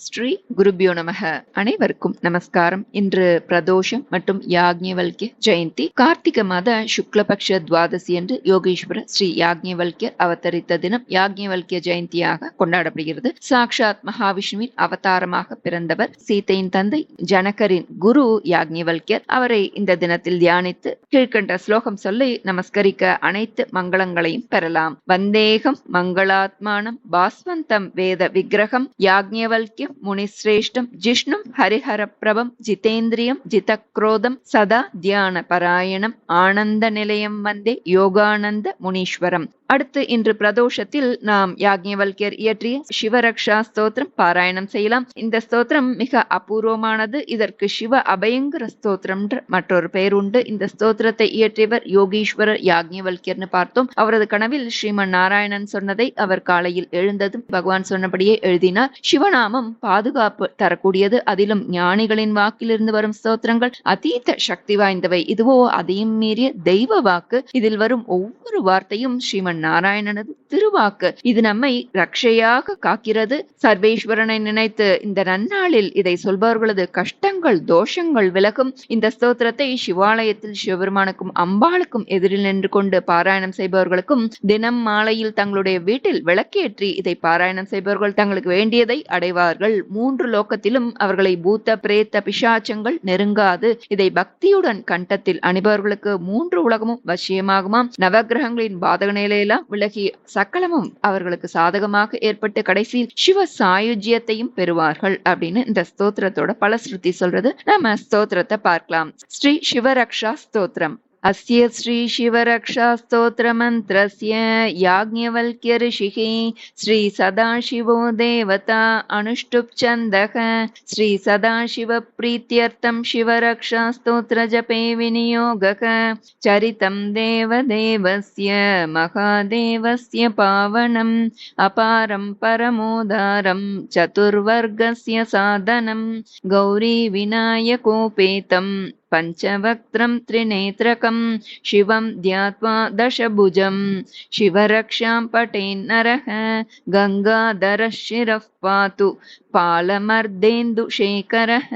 ஸ்ரீ குருபியோ நமக. அனைவருக்கும் நமஸ்காரம். இன்று பிரதோஷம் மற்றும் யாக்ஞவல்ய ஜெயந்தி. கார்த்திக மாத சுக்லபக்ஷ துவாதசி என்று யோகேஸ்வர ஸ்ரீ யாக்ஞவல்கியர் அவதரித்த தினம் யாக்ஞவல்கிய ஜெயந்தியாக கொண்டாடப்படுகிறது. சாக்ஷாத் மகாவிஷ்ணுவின் அவதாரமாக பிறந்தவர் சீதையின் தந்தை ஜனகரின் குரு யாக்ஞவல்யர் அவரை இந்த தினத்தில் தியானித்து கீழ்கண்ட ஸ்லோகம் சொல்லி நமஸ்கரிக்க அனைத்து மங்களங்களையும் பெறலாம். வந்தேகம் மங்களாத்மானம். பாஸ்வந்தம் வேத விக்கிரகம். யாக்ஞவல்கிய முனிஸ்ரேஷ்டம் ஜிஷ்ணும் ஹரிஹரப்பிரபம் ஜிதேந்திரியம் ஜிதக்ரோதம் சதா தியான பராயணம் ஆனந்த நிலையம் வந்தே யோகானந்த முனீஸ்வரம் அடுத்து இன்று பிரதோஷத்தில் நாம் யாக்ஞவல்யர் இயற்றிய சிவரக்ஷா ஸ்தோத்திரம் பாராயணம் செய்யலாம். இந்த ஸ்தோத்திரம் மிக அபூர்வமானது. இதற்கு சிவ அபயங்கர ஸ்தோத்திரம் மற்றொரு பெயர் உண்டு. இந்த ஸ்தோத்திரத்தை இயற்றியவர் யோகீஸ்வரர் யாக்ஞவல்யர்னு பார்த்தோம். அவரது கனவில் ஸ்ரீமன் நாராயணன் சொன்னதை அவர் காலையில் எழுந்ததும் பகவான் சொன்னபடியே எழுதினார். சிவநாமம் பாதுகாப்பு தரக்கூடியது. அதிலும் ஞானிகளின் வாக்கிலிருந்து வரும் ஸ்தோத்திரங்கள் அதீத சக்தி வாய்ந்தவை. இதுவோ அதையும் மீறிய தெய்வ வாக்கு. இதில் வரும் ஒவ்வொரு வார்த்தையும் ஸ்ரீமன் நாராயணனது திருவாக்கு. இது நம்மை ரக்ஷையாக காக்கிறது. சர்வேஸ்வரனை நினைத்து இந்த நன்னாளில் இதை சொல்பவர்களது கஷ்டங்கள் தோஷங்கள் விலகும். இந்த ஸ்தோத்திரத்தை சிவாலயத்தில் சிவபெருமானுக்கும் அம்பாளுக்கும் எதிரில் நின்று கொண்டு பாராயணம் செய்பவர்களுக்கும் தினம் மாலையில் தங்களுடைய வீட்டில் விளக்கேற்றி இதை பாராயணம் செய்பவர்கள் தங்களுக்கு வேண்டியதை அடைவார்கள். மூன்று லோக்கத்திலும் அவர்களை பூத்த பிரேத்த பிசாச்சங்கள் நெருங்காது. இதை பக்தியுடன் கண்டத்தில் அணிபவர்களுக்கு மூன்று உலகமும் வசியமாகுமாம். நவகிரகங்களின் பாதக எல்லாம் விலகி சக்கலமும் அவர்களுக்கு சாதகமாக ஏற்பட்டு கடைசியில் சிவ சாயுஜ்யத்தையும் பெறுவார்கள் அப்படின்னு இந்த ஸ்தோத்திரத்தோட பல ஸ்ருதி சொல்றது. நம்ம ஸ்தோத்திரத்தை பார்க்கலாம். ஸ்ரீ சிவரக்ஷா ஸ்தோத்திரம். अस्य श्रीशिवरक्षास्तोत्रमन्त्रस्य याज्ञवल्क्य ऋषिः श्रीसदाशिवो देवता अनुष्टुप्छन्दः श्रीसदाशिवप्रीत्यर्थं शिवरक्षास्तोत्रजपे विनियोगः चरितं देवदेवस्य महादेवस्य पावनम् अपारं परमोदारं चतुर्वर्गस्य साधनं गौरीविनायकोपेतम् पञ्चवक्त्रं त्रिनेत्रकं शिवं ध्यात्वा दशभुजं शिवरक्षां पटेन्नरः गङ्गाधरः शिरः पातु पालमर्देन्दुशेखरः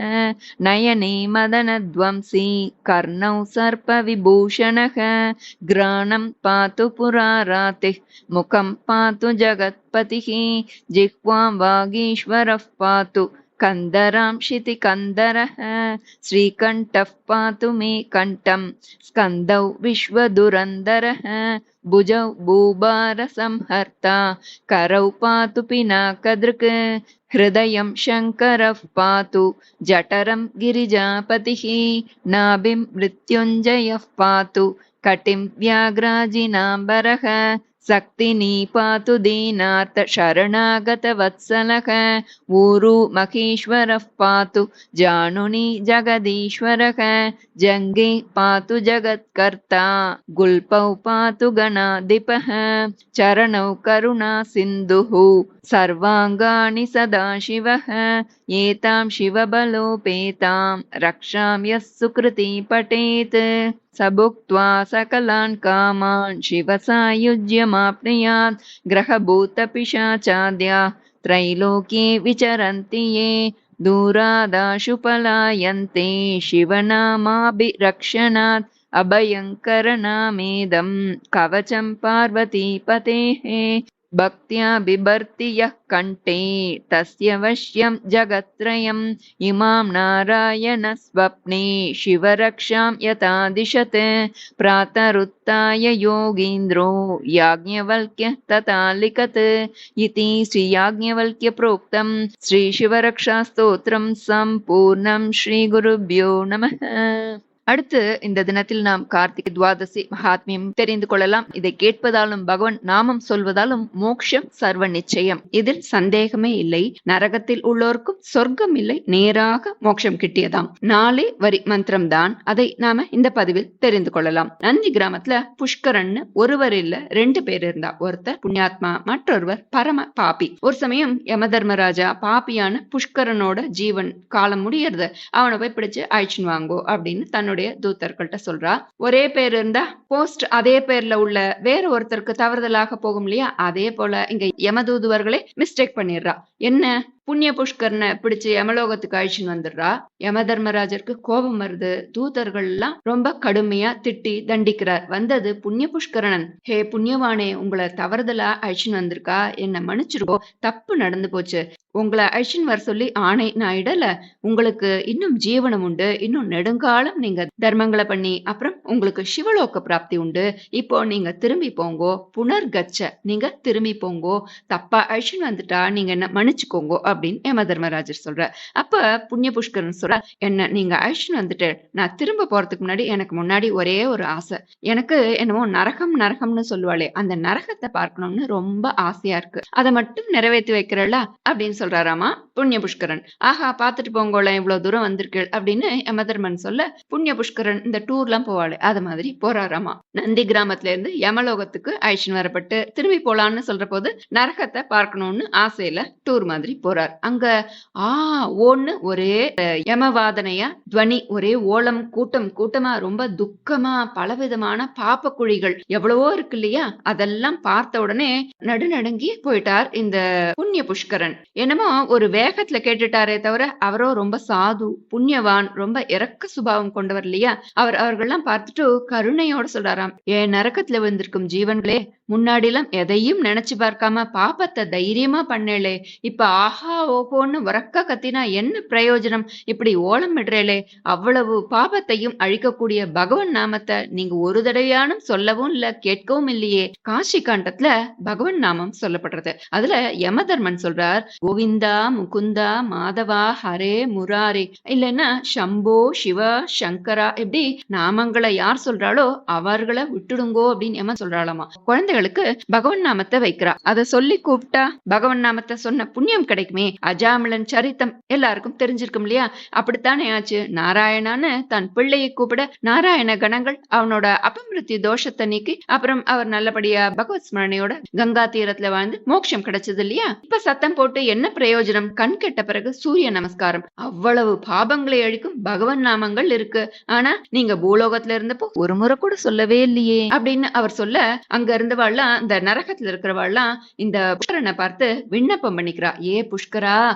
नयने मदनध्वंसी कर्णौ सर्पविभूषणः घ्राणं पातु पुरारातिः मुखं पातु जगत्पतिः जिह्वां वागीश्वरः पातु कन्दरां शितिकन्दरः श्रीकण्ठः पातु मे कण्ठं स्कन्दौ विश्वदुरन्दरः भुजौ भूभारसंहर्ता करौ पातु पिनाकदृक् हृदयं शङ्करः पातु जठरं गिरिजापतिः नाभिं मृत्युञ्जयः पातु कटिं व्याघ्राजिनाम्बरः सक्तिनी पातु दीनार्थ शरणागतवत्सलः। ऊरु महेश्वरः पातु जानुनी जगदीश्वरः। जङ्गे पातु जगत्कर्ता गुल्पौ पातु गणाधिपः। चरणौ करुणा सिन्धुः सर्वाङ्गानि सदाशिवः एतां शिवबलोपेतां रक्षां यः सुकृती पठेत् स भुक्त्वा सकलान् कामान् शिवसायुज्यमाप्नुयात्। ग्रहभूतपिशाचाद्या त्रैलोक्ये विचरन्ति ये। दूरादाशु पलायन्ते शिवनामाभिरक्षणात्। अभयङ्करनामेदं कवचं पार्वतीपतेः भक्त्या बिभर्ति यः कण्ठे तस्य वश्यं जगत्त्रयम्। इमां नारायणस्वप्ने शिवरक्षां यथा दिशत् प्रातरुत्थाय योगीन्द्रो याज्ञवल्क्यः तथा लिखत् इति श्रीयाज्ञवल्क्यप्रोक्तं श्रीशिवरक्षास्तोत्रं सम्पूर्णं श्रीगुरुभ्यो नमः அடுத்து இந்த தினத்தில் நாம் கார்த்திகை துவாதசி மகாத்மியம் தெரிந்து கொள்ளலாம். இதை கேட்பதாலும் பகவான் நாமம் சொல்வதாலும் மோட்சம் சர்வ நிச்சயம். இதில் சந்தேகமே இல்லை. நரகத்தில் உள்ளோருக்கும் சொர்க்கம் இல்லை. நேராக மோட்சம் கிட்டியதாம். நாளே வரி மந்திரம் தான் அதை நாம இந்த பதிவில் தெரிந்து கொள்ளலாம். நந்தி கிராமத்துல புஷ்கரன்னு ஒருவர் இல்ல ரெண்டு பேர் இருந்தா. ஒருத்தர் புண்ணியாத்மா மற்றொருவர் பரம பாபி. ஒரு சமயம் யம தர்மராஜா பாப்பியான புஷ்கரனோட ஜீவன் காலம் முடியறது. அவனை போய் பிடிச்சு அழிச்சுன்னு வாங்கோ அப்படின்னு தன்னுடைய தன்னுடைய தூத்தர்கள்ட்ட சொல்றா ஒரே பேர் இருந்தா போஸ்ட் அதே பேர்ல உள்ள வேற ஒருத்தருக்கு தவறுதலாக போகும் இல்லையா அதே போல இங்க யமதூதுவர்களே மிஸ்டேக் பண்ணிடுறா. என்ன? புண்ணிய புஷ்கரனை பிடிச்சு யமலோகத்துக்கு அழிச்சுன்னு வந்துடுறா. யம தர்மராஜருக்கு கோபம் வருது. தூதர்கள் எல்லாம் ரொம்ப கடுமையா திட்டி தண்டிக்கிறார். வந்தது புண்ணிய புஷ்கரணன் ஹே புண்ணியவானே உங்களை தவறுதலா அழிச்சுன்னு வந்திருக்கா? என்ன மன்னிச்சிருக்கோ? தப்பு நடந்து போச்சு. உங்களை அழிச்சுன்னு வர சொல்லி ஆணை நான் இடல. உங்களுக்கு இன்னும் ஜீவனம் உண்டு. இன்னும் நெடுங்காலம் நீங்க தர்மங்களை பண்ணி அப்புறம் உங்களுக்கு சிவலோக பிராப்தி உண்டு. இப்போ நீங்க திரும்பி போங்கோ. புனர்கச்ச. நீங்க திரும்பி போங்கோ. தப்பா அழிச்சுன்னு வந்துட்டா நீங்க என்ன மன்னிச்சுக்கோங்கோ. அப்படின்னு யம தர்மராஜர் சொல்றார். அப்ப புண்ணிய புஷ்கரன் சொல்ற என்ன நீங்க அழிச்சுன்னு வந்துட்டு நான் திரும்ப போறதுக்கு முன்னாடி எனக்கு முன்னாடி ஒரே ஒரு ஆசை. எனக்கு என்னமோ நரகம் நரகம்னு சொல்லுவாளே அந்த நரகத்தை பார்க்கணும்னு ரொம்ப ஆசையா இருக்கு. அதை மட்டும் நிறைவேற்றி வைக்கிறல்ல? அப்படின்னு சொல்றாராமா புண்ணிய புஷ்கரன் ஆஹா பாத்துட்டு போங்கோல இவ்வளவு தூரம் வந்திருக்கு அப்படின்னு யமதர்மன் சொல்ல புண்ணிய புஷ்கரன் இந்த டூர் எல்லாம் போவாளே அது மாதிரி போறாராமா. நந்தி கிராமத்துல இருந்து யமலோகத்துக்கு அழிச்சுன்னு வரப்பட்டு திரும்பி போலான்னு சொல்ற போது நரகத்தை பார்க்கணும்னு ஆசையில டூர் மாதிரி போறார். அங்க ஆ ஓன்னு ஒரே யமவாதனையா துவனி ஒரே ஓலம் கூட்டம் கூட்டமா ரொம்ப துக்கமா பலவிதமான பாப்ப குழிகள் எவ்வளவோ இருக்கு இல்லையா அதெல்லாம் பார்த்த உடனே நடுநடுங்கி போயிட்டார் இந்த புண்ணிய புஷ்கரன். என்னமோ ஒரு வேகத்துல கேட்டுட்டாரே தவிர அவரோ ரொம்ப சாது புண்ணியவான் ரொம்ப இறக்க சுபாவம் கொண்டவர் இல்லையா? அவர் அவர்கள்லாம் பார்த்துட்டு கருணையோட சொல்றாராம். ஏன் நரக்கத்துல வந்திருக்கும் ஜீவன்களே முன்னாடி எல்லாம் எதையும் நினைச்சு பார்க்காம பாப்பத்தை தைரியமா பண்ணலே இப்ப ஆஹா ஓஹோன்னு உறக்க கத்தினா என்ன பிரயோஜனம்? இப்படி ஓலம் விடுறேளே அவ்வளவு பாபத்தையும் அழிக்கக்கூடிய பகவன் நாமத்தை நீங்க ஒரு தடவையானும் சொல்லவும் இல்ல கேட்கவும் இல்லையே. காஷி காண்டத்துல பகவன் நாமம் சொல்லப்படுறது. அதுல யமதர்மன் சொல்றார் கோவிந்தா முகுந்தா மாதவா ஹரே முராரே. இல்லைன்னா சம்போ சிவா சங்கரா. இப்படி நாமங்களை யார் சொல்றாளோ அவர்களை விட்டுடுங்கோ அப்படின்னு யமன் சொல்றாளாமா. குழந்தைகளுக்கு பகவன் நாமத்தை வைக்கிறா. அதை சொல்லி கூப்பிட்டா பகவன் நாமத்தை சொன்ன புண்ணியம் கிடைக்குமே அஜாமிளன் சரித்தம் எல்லாருக்கும் தெரிஞ்சிருக்கும் இல்லையா? அப்படித்தானே ஆச்சு? நாராயணான்னு தன் பிள்ளையை கூப்பிட நாராயண கணங்கள் அவனோட அபமிருத்தி தோஷத்தை நீக்கி அப்புறம் அவர் நல்லபடியா பகவத் ஸ்மரணையோட கங்கா தீரத்துல வாழ்ந்து மோட்சம் கிடைச்சது இல்லையா? இப்ப சத்தம் போட்டு என்ன பிரயோஜனம்? கண் கெட்ட பிறகு சூரிய நமஸ்காரம். அவ்வளவு பாபங்களை அழிக்கும் பகவன் நாமங்கள் இருக்கு. ஆனா நீங்க பூலோகத்துல இருந்தப்போ ஒரு முறை கூட சொல்லவே இல்லையே. அப்படின்னு அவர் சொல்ல அங்க இருந்தவாள்லாம் இந்த நரகத்துல இருக்கிறவாள்லாம் இந்த புஷ்கரனை பார்த்து விண்ணப்பம் பண்ணிக்கிறா. ஏ புஷ்கரா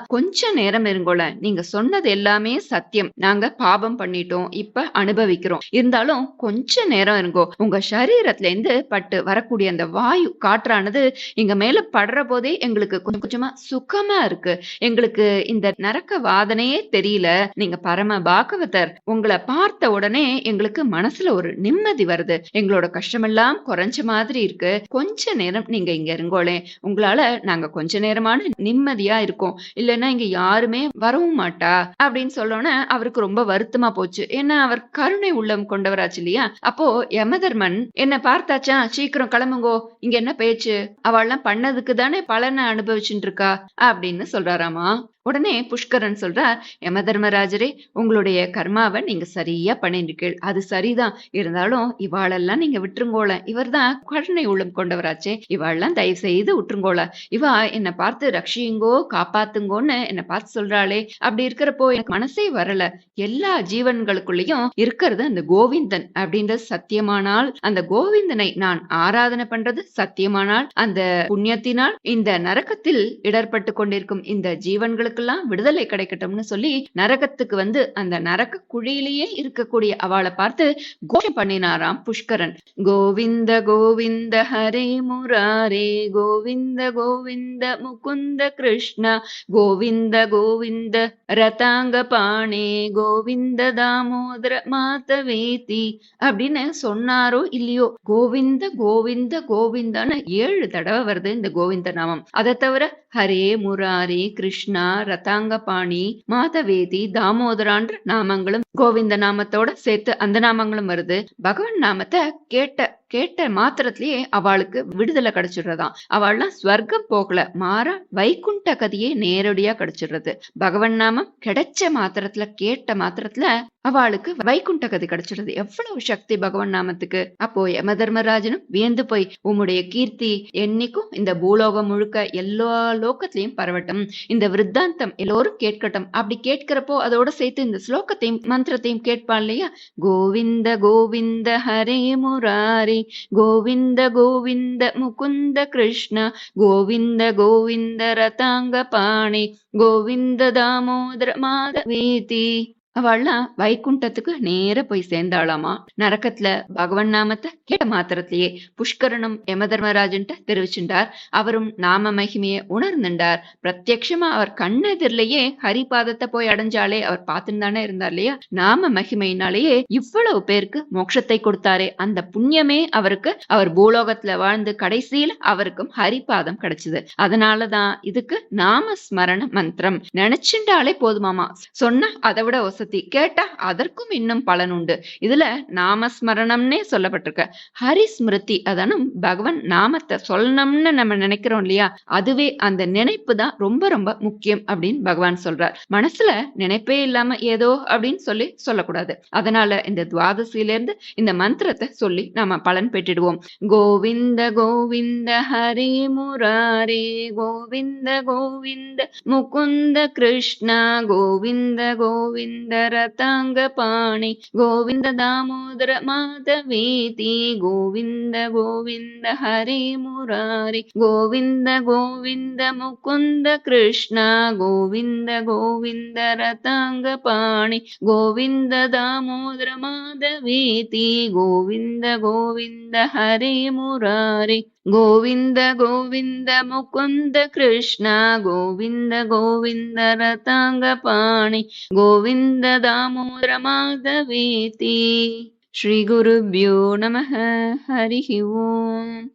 கொஞ்ச நேரம் இருங்கோல. நீங்க சொன்னது எல்லாமே சத்தியம். நாங்க பாபம் பண்ணிட்டோம். இப்ப அனுபவிக்கிறோம். இருந்தாலும் கொஞ்ச நேரம் இருங்கோ. உங்க சரீரத்துல இருந்து பட்டு வரக்கூடிய அந்த வாயு காற்றானது எங்க மேல படுற போதே எங்களுக்கு கொஞ்சம் கொஞ்சமா சுகமா இருக்கு. எங்களுக்கு இந்த நரக்க வாதனையே தெரியல. நீங்க பரம பாகவதர் உங்களை பார்த்த உடனே எங்களுக்கு மனசுல ஒரு நிம்மதி வருது. எங்களோட கஷ்டமெல்லாம் குறைஞ்ச மாதிரி இருக்கு. கொஞ்ச நேரம் நீங்க இங்க இருங்கோளே. உங்களால நாங்க கொஞ்ச நேரமான நிம்மதியா இருக்கோம். இல்லைன்னா இங்க யாருமே வரவும் மாட்டா அப்படின்னு சொல்லோன்னே அவருக்கு ரொம்ப வருத்தமா போச்சு. ஏன்னா அவர் கருணை உள்ளம் கொண்டவராச்சு இல்லையா? அப்போ யமதர்மன் என்ன பார்த்தாச்சா? சீக்கிரம் கிளம்புங்கோ. இங்க என்ன பேச்சு? அவள்லாம் பண்ணதுக்கு தானே பலனை அனுபவிச்சுட்டு இருக்கா? அப்படின்னு சொல்றாராமா. உடனே புஷ்கரன் சொல்றார் யம தர்மராஜரே உங்களுடைய கர்மாவை நீங்க சரியா பண்ணிருக்கீள் அது சரிதான். இருந்தாலும் இவாளெல்லாம் நீங்க விட்டுருங்கோல. இவர்தான் கருணை உள்ளம் கொண்டவராச்சே. இவாளெல்லாம் தயவு செய்து விட்டுருங்கோல. இவா என்னை பார்த்து ரக்ஷியுங்கோ காப்பாத்துங்கோன்னு என்னை பார்த்து சொல்றாளே. அப்படி இருக்கிறப்போ எனக்கு மனசே வரல. எல்லா ஜீவன்களுக்குள்ளயும் இருக்கிறது அந்த கோவிந்தன் அப்படின்றது சத்தியமானால் அந்த கோவிந்தனை நான் ஆராதனை பண்றது சத்தியமானால் அந்த புண்ணியத்தினால் இந்த நரக்கத்தில் இடர்பட்டு கொண்டிருக்கும் இந்த ஜீவன்களுக்கு ஜீவன்களுக்கெல்லாம் விடுதலை கிடைக்கட்டும்னு சொல்லி நரகத்துக்கு வந்து அந்த நரக குழியிலேயே இருக்கக்கூடிய அவளை பார்த்து கோஷம் பண்ணினாராம் புஷ்கரன். கோவிந்த கோவிந்த ஹரே முராரே கோவிந்த கோவிந்த முகுந்த கிருஷ்ணா கோவிந்த கோவிந்த ரதாங்க பாணே கோவிந்த தாமோதர மாதவேதி அப்படின்னு சொன்னாரோ இல்லையோ? கோவிந்த கோவிந்த கோவிந்தான்னு ஏழு தடவை வருது இந்த கோவிந்த நாமம். அதை தவிர ஹரே முராரி கிருஷ்ணா ரதாங்கபாணி மாதவேதி தாமோதரான்ற நாமங்களும் கோவிந்த நாமத்தோட சேர்த்து அந்த நாமங்களும் வருது. பகவான் நாமத்தை கேட்ட கேட்ட மாத்திரத்திலேயே அவளுக்கு விடுதலை கிடைச்சிடுறதாம். அவள்லாம் ஸ்வர்க்கம் போகல. மாற வைகுண்ட கதியே நேரடியா கிடைச்சிடுறது. பகவன் நாமம் கிடைச்ச மாத்திரத்துல கேட்ட மாத்திரத்துல அவளுக்கு வைகுண்ட கதி கிடைச்சிடுது எவ்வளவு சக்தி பகவன் நாமத்துக்கு. அப்போ யம தர்மராஜனும் வியந்து போய் உம்முடைய கீர்த்தி என்னைக்கும் இந்த பூலோகம் முழுக்க எல்லா லோகத்திலையும் பரவட்டும். இந்த விருத்தாந்தம் எல்லோரும் கேட்கட்டும். அப்படி கேட்கிறப்போ அதோட சேர்த்து இந்த ஸ்லோகத்தையும் மந்திரத்தையும் கேட்பான் இல்லையா? கோவிந்த கோவிந்த ஹரே முராரி गोविन्द गोविन्द मुकुन्द कृष्ण गोविन्द गोविन्द रताङ्गपाणि गोविन्द दामोदर माधवीति அவள்லாம் வைகுண்டத்துக்கு நேர போய் சேர்ந்தாளாமா? நரக்கத்துல பகவன் நாமத்தை கேட்ட மாத்திரத்திலேயே புஷ்கரனும் யமதர்மராஜன்ட்ட தெரிவிச்சுட்டார் அவரும் நாம மகிமையை உணர்ந்துட்டார் பிரத்யட்சமா அவர் கண்ணெதிரிலேயே ஹரிபாதத்தை போய் அடைஞ்சாலே அவர் பார்த்துன்னு தானே இருந்தார் இல்லையா? நாம மகிமையினாலேயே இவ்வளவு பேருக்கு மோட்சத்தை கொடுத்தாரே. அந்த புண்ணியமே அவருக்கு அவர் பூலோகத்துல வாழ்ந்து கடைசியில அவருக்கும் ஹரிபாதம் கிடைச்சது. அதனாலதான் இதுக்கு நாம ஸ்மரண மந்திரம். நினைச்சுட்டாலே போதுமாமா. சொன்ன அதை விட வசதி கேட்டா அதற்கும் இன்னும் பலன் உண்டு. இதுல நாமஸ்மரணம்னே சொல்லப்பட்டிருக்க. ஹரி ஸ்மிருதி அதானும் பகவன் நாமத்தை சொல்லணும்னு நம்ம நினைக்கிறோம் இல்லையா? அதுவே அந்த நினைப்பு தான் ரொம்ப ரொம்ப முக்கியம் அப்படின்னு பகவான் சொல்றார். மனசுல நினைப்பே இல்லாம ஏதோ அப்படின்னு சொல்லி சொல்லக்கூடாது. அதனால இந்த துவாதசியில இருந்து இந்த மந்திரத்தை சொல்லி நாம பலன் பெற்றிடுவோம். கோவிந்த கோவிந்த ஹரி முராரே கோவிந்த கோவிந்த முகுந்த கிருஷ்ணா கோவிந்த கோவிந்த ரதாங்க பாணி கோவிந்த தாமோதர மாதவேதி கோவிந்த கோவிந்த ஹரே முராரி கோவிந்த கோவிந்த முகுந்த கிருஷ்ணா கோவிந்த கோவிந்த ரதாங்க பாணி கோவிந்த தாமோதர மாதவேதி கோவிந்த கோவிந்த गोविन्द गोविन्द मुकुन्द कृष्ण गोविन्द गोविन्द रताङ्गपाणि गोविन्द दामोदर दामोरमाधवीति श्रीगुरुभ्यो नमः। हरिः ओम्।